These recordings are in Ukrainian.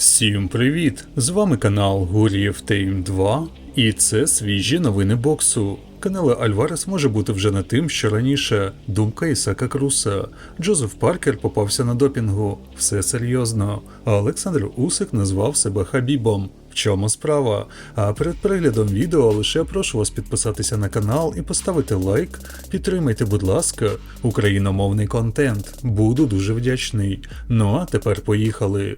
Всім привіт! З вами канал Гурієв Тейм 2 і це свіжі новини боксу. Канело Альварес може бути вже не тим, що раніше. Думка Ісака Круса. Джозеф Паркер попався на допінгу. Все серйозно. А Олександр Усик назвав себе Хабібом. В чому справа? А перед переглядом відео лише прошу вас підписатися на канал і поставити лайк. Підтримайте, будь ласка, україномовний контент. Буду дуже вдячний. Ну а тепер поїхали.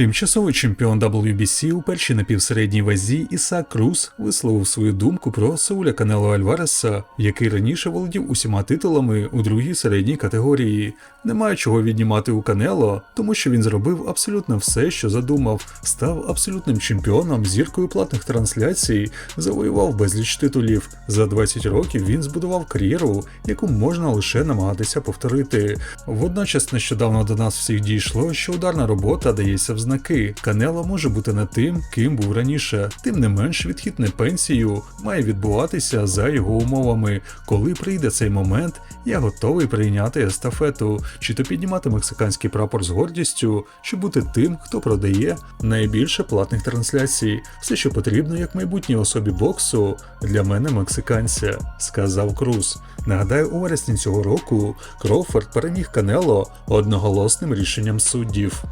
Тимчасовий чемпіон WBC у першій напівсередній вазі Ісак Круз висловив свою думку про Сауля Канело Альвареса, який раніше володів усіма титулами у другій середній категорії. Немає чого віднімати у Канело, тому що він зробив абсолютно все, що задумав, став абсолютним чемпіоном, зіркою платних трансляцій, завоював безліч титулів. За 20 років він збудував кар'єру, яку можна лише намагатися повторити. Водночас нещодавно до нас всіх дійшло, що ударна робота дається в знаки. Канело може бути не тим, ким був раніше. Тим не менш, відхід на пенсію має відбуватися за його умовами. Коли прийде цей момент, я готовий прийняти естафету, чи то піднімати мексиканський прапор з гордістю, чи бути тим, хто продає найбільше платних трансляцій. Все, що потрібно як майбутній особі боксу для мене мексиканця, сказав Круз. Нагадаю, у вересні цього року Кроуфорд переміг Канело одноголосним рішенням суддів.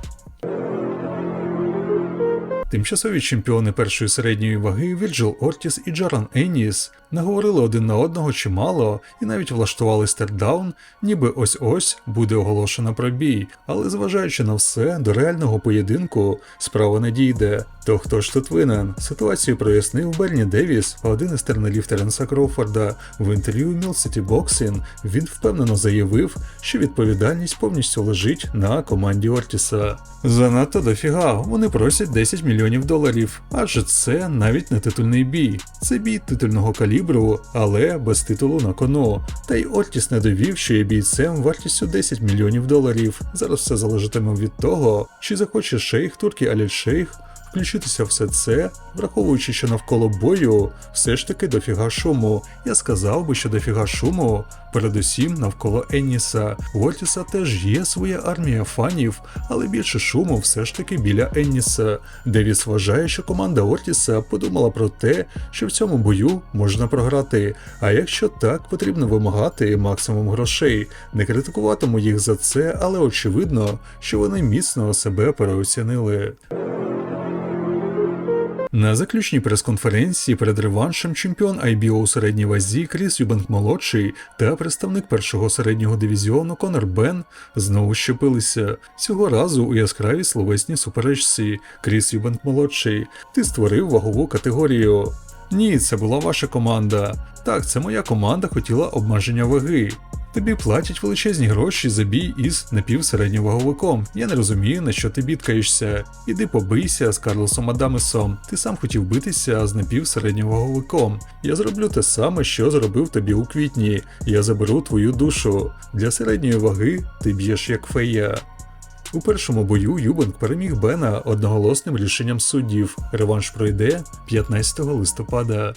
Тимчасові чемпіони першої середньої ваги Вірджил Ортіс і Джаран Еніс наговорили один на одного чимало і навіть влаштували стердаун, ніби ось-ось буде оголошено про бій. Але зважаючи на все, до реального поєдинку справа не дійде. То хто ж тут винен? Ситуацію прояснив Берні Девіс, один із терналів Теренса Кроуфорда. В інтерв'ю Mill City Boxing він впевнено заявив, що відповідальність повністю лежить на команді Ортіса. Занадто дофіга, вони просять 10 мільйонів доларів, адже це навіть не титульний бій. Це бій титульного калібру, але без титулу на кону. Та й Ортіс не довів, що є бійцем вартістю 10 мільйонів доларів. Зараз все залежатиме від того, чи захоче шейх турки Аліль Шейх включитися все це, враховуючи, що навколо бою все ж таки дофіга шуму. Я сказав би, що дофіга шуму, передусім навколо Енніса. У Ортіса теж є своя армія фанів, але більше шуму все ж таки біля Енніса. Девіс вважає, що команда Ортіса подумала про те, що в цьому бою можна програти. А якщо так, потрібно вимагати максимум грошей. Не критикуватиму їх за це, але очевидно, що вони міцно себе переоцінили. На заключній прес-конференції перед реваншем чемпіон IBO у середній вазі Кріс Юбенк молодший та представник першого середнього дивізіону Конор Бен знову щепилися. Цього разу у яскравій словесній суперечці. Кріс Юбенк молодший, ти створив вагову категорію. Ні, це була ваша команда. Так, це моя команда хотіла обмеження ваги. Тобі платять величезні гроші за бій із напівсередньоваговиком. Я не розумію, на що ти бідкаєшся. Іди побийся з Карлосом Адамесом. Ти сам хотів битися з напівсередньоваговиком. Я зроблю те саме, що зробив тобі у квітні. Я заберу твою душу. Для середньої ваги ти б'єш як фея. У першому бою Юбенк переміг Бена одноголосним рішенням суддів. Реванш пройде 15 листопада.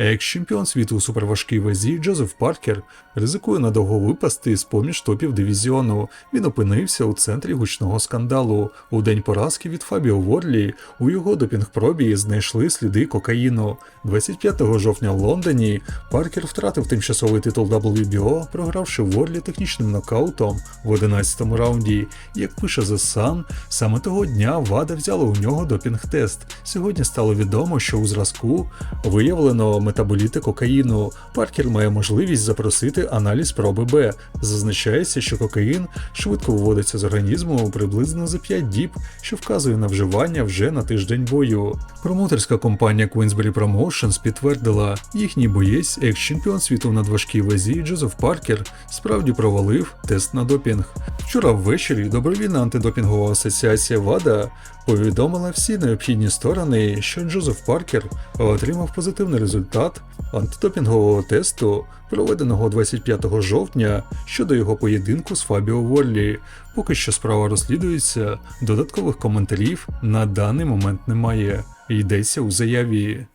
Екс-чемпіон світу у суперважкій вазі Джозеф Паркер ризикує надовго випасти з поміж топів дивізіону. Він опинився у центрі гучного скандалу. У день поразки від Фабіо Ворлі у його допінг-пробі знайшли сліди кокаїну. 25 жовтня в Лондоні Паркер втратив тимчасовий титул WBO, програвши Ворлі технічним нокаутом в 11-му раунді. Як пише The Sun, саме того дня ВАДА взяла у нього допінг-тест. Сьогодні стало відомо, що у зразку виявлено метаболіти кокаїну. Паркер має можливість запросити аналіз проби Б. Зазначається, що кокаїн швидко виводиться з організму приблизно за 5 діб, що вказує на вживання вже на тиждень бою. Промоутерська компанія Queensberry Promotions підтвердила, їхній боєць, екс-чемпіон світу в надважкій вазі Джозеф Паркер, справді провалив тест на допінг. Вчора ввечері добровільна антидопінгова асоціація ВАДА повідомила всі необхідні сторони, що Джозеф Паркер отримав позитивний результат антидопінгового тесту, проведеного 25 жовтня щодо його поєдинку з Фабіо Воллі. Поки що справа розслідується, додаткових коментарів на даний момент немає. Йдеться у заяві.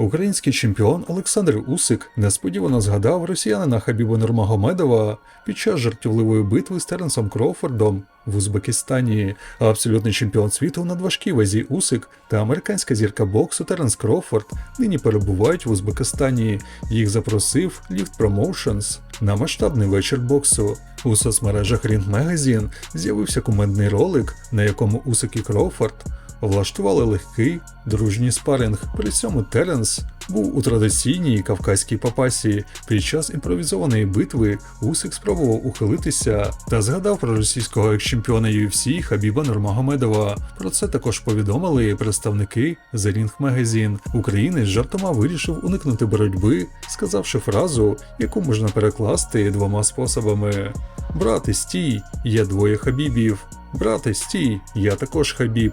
Український чемпіон Олександр Усик несподівано згадав росіянина Хабіба Нурмагомедова під час жартівливої битви з Теренсом Кроуфордом в Узбекистані. А абсолютний чемпіон світу на важкій вазі Усик та американська зірка боксу Теренс Кроуфорд нині перебувають в Узбекистані. Їх запросив Lift Promotions на масштабний вечір боксу. У соцмережах Ring Magazine з'явився кумедний ролик, на якому Усик і Кроуфорд влаштували легкий дружній спаринг. При цьому Теренс був у традиційній кавказькій папасі. Під час імпровізованої битви Усик спробував ухилитися та згадав про російського екс-чемпіона UFC Хабіба Нурмагомедова. Про це також повідомили представники The Ring Magazine. Українець жартома вирішив уникнути боротьби, сказавши фразу, яку можна перекласти двома способами: Брате, стій, є двоє хабібів. Брате, стій, я також хабіб